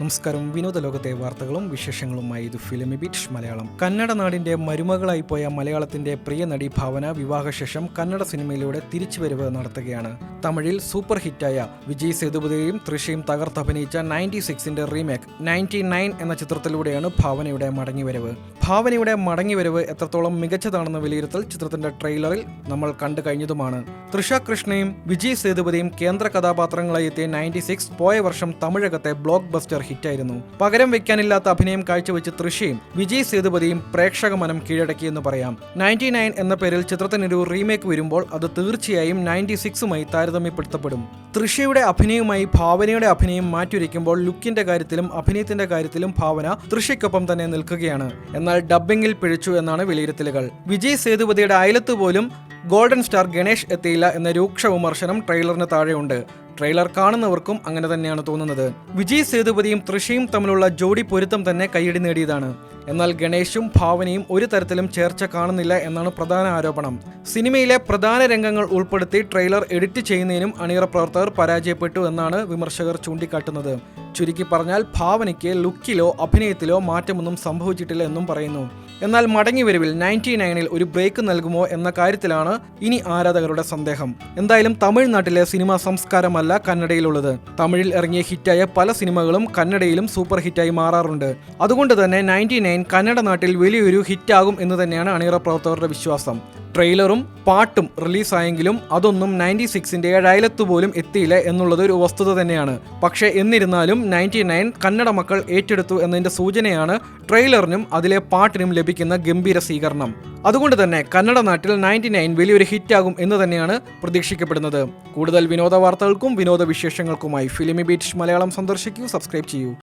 നമസ്കാരം. വിനോദ ലോകത്തെ വാർത്തകളും വിശേഷങ്ങളുമായി ഇത് ഫിലിമി ബീറ്റ് മലയാളം. കന്നഡ നാടിന്റെ മരുമകളായി പോയ മലയാളത്തിന്റെ പ്രിയ നടി ഭാവന വിവാഹശേഷം കന്നഡ സിനിമയിലൂടെ തിരിച്ചുവരവ് നടത്തുകയാണ്. തമിഴിൽ സൂപ്പർ ഹിറ്റായ വിജയ് സേതുപതിയും തൃശയും തകർത്തഭിനയിച്ച നയന്റി സിക്സിന്റെ റീമേക്ക് നയന്റി നയൻ എന്ന ചിത്രത്തിലൂടെയാണ് ഭാവനയുടെ മടങ്ങിവരവ്. ഭാവനയുടെ മടങ്ങിവരവ് എത്രത്തോളം മികച്ചതാണെന്ന് വിലയിരുത്തൽ ചിത്രത്തിന്റെ ട്രെയിലറിൽ നമ്മൾ കണ്ടു കഴിഞ്ഞതുമാണ്. തൃഷ കൃഷ്ണയും വിജയ് സേതുപതിയും കേന്ദ്ര കഥാപാത്രങ്ങളായി എത്തിയ നയന്റി സിക്സ് പോയ വർഷം തമിഴകത്തെ ബ്ലോക്ക് ബസ്റ്റർ ഹിറ്റായിരുന്നു. പകരം വെക്കാനില്ലാത്ത അഭിനയം കാഴ്ചവെച്ച് തൃശയും വിജയ് സേതുപതിയും പ്രേക്ഷക മനം കീഴടക്കിയെന്ന് പറയാം. നയന്റി നയൻ എന്ന പേരിൽ ചിത്രത്തിനൊരു റീമേക്ക് വരുമ്പോൾ അത് തീർച്ചയായും നയന്റി സിക്സുമായി താരതമ്യപ്പെടുത്തപ്പെടും. തൃഷയുടെ അഭിനയവുമായി ഭാവനയുടെ അഭിനയം മാറ്റിവെക്കുമ്പോൾ ലുക്കിന്റെ കാര്യത്തിലും അഭിനയത്തിന്റെ കാര്യത്തിലും ഭാവന തൃഷയ്ക്കൊപ്പം തന്നെ നിൽക്കുകയാണ്. എന്നാൽ ഡബ്ബിംഗിൽ പിഴച്ചു എന്നാണ് വിലയിരുത്തലുകൾ. വിജയ് സേതുപതിയുടെ അയലത്ത് പോലും ഗോൾഡൻ സ്റ്റാർ ഗണേഷ് എത്തിയില്ല എന്ന രൂക്ഷ വിമർശനം ട്രെയിലറിന് താഴെയുണ്ട്. ട്രെയിലർ കാണുന്നവർക്കും അങ്ങനെ തന്നെയാണ് തോന്നുന്നത്. വിജയ് സേതുപതിയും തൃഷയും തമ്മിലുള്ള ജോഡി പൊരുത്തം തന്നെ കൈയടി നേടിയതാണ്. എന്നാൽ ഗണേഷും ഭാവനയും ഒരു തരത്തിലും ചേർച്ച കാണുന്നില്ല എന്നാണ് പ്രധാന ആരോപണം. സിനിമയിലെ പ്രധാന രംഗങ്ങൾ ഉൾപ്പെടുത്തി ട്രെയിലർ എഡിറ്റ് ചെയ്യുന്നതിനും അണിയറ പ്രവർത്തകർ പരാജയപ്പെട്ടു എന്നാണ് വിമർശകർ ചൂണ്ടിക്കാട്ടുന്നത്. ചുരുക്കി പറഞ്ഞാൽ ഭാവനയ്ക്ക് ലുക്കിലോ അഭിനയത്തിലോ മാറ്റമൊന്നും സംഭവിച്ചിട്ടില്ല എന്നും പറയുന്നു. എന്നാൽ മടങ്ങിവരവിൽ നയന്റി നയനിൽ ഒരു ബ്രേക്ക് നൽകുമോ എന്ന കാര്യത്തിലാണ് ഇനി ആരാധകരുടെ സന്ദേഹം. എന്തായാലും തമിഴ്നാട്ടിലെ സിനിമാ സംസ്കാരമല്ല കന്നഡയിലുള്ളത്. തമിഴിൽ ഇറങ്ങിയ ഹിറ്റായ പല സിനിമകളും കന്നഡയിലും സൂപ്പർ ഹിറ്റായി മാറാറുണ്ട്. അതുകൊണ്ട് തന്നെ നയന്റി നയൻ കന്നഡ നാട്ടിൽ വലിയൊരു ഹിറ്റാകും എന്ന് തന്നെയാണ് അണിയറ പ്രവർത്തകരുടെ വിശ്വാസം. ട്രെയിലറും പാട്ടും റിലീസായെങ്കിലും അതൊന്നും നയന്റി സിക്സിന്റെ ഏഴായിരത്ത് പോലും എത്തിയില്ല എന്നുള്ളത് ഒരു വസ്തുത തന്നെയാണ്. പക്ഷേ എന്നിരുന്നാലും നയന്റി നയൻ കന്നഡ മക്കൾ ഏറ്റെടുത്തു എന്നതിന്റെ സൂചനയാണ് ട്രെയിലറിനും അതിലെ പാട്ടിനും ലഭിക്കുന്ന ഗംഭീര സ്വീകരണം. അതുകൊണ്ട് തന്നെ കന്നഡ നാട്ടിൽ നയന്റി നയൻ വലിയൊരു ഹിറ്റാകും എന്ന് തന്നെയാണ് പ്രതീക്ഷിക്കപ്പെടുന്നത്. കൂടുതൽ വിനോദ വാർത്തകൾക്കും വിനോദ വിശേഷങ്ങൾക്കുമായി ഫിലിമി ബീറ്റ് മലയാളം സന്ദർശിക്കൂ സബ്സ്ക്രൈബ് ചെയ്യൂ.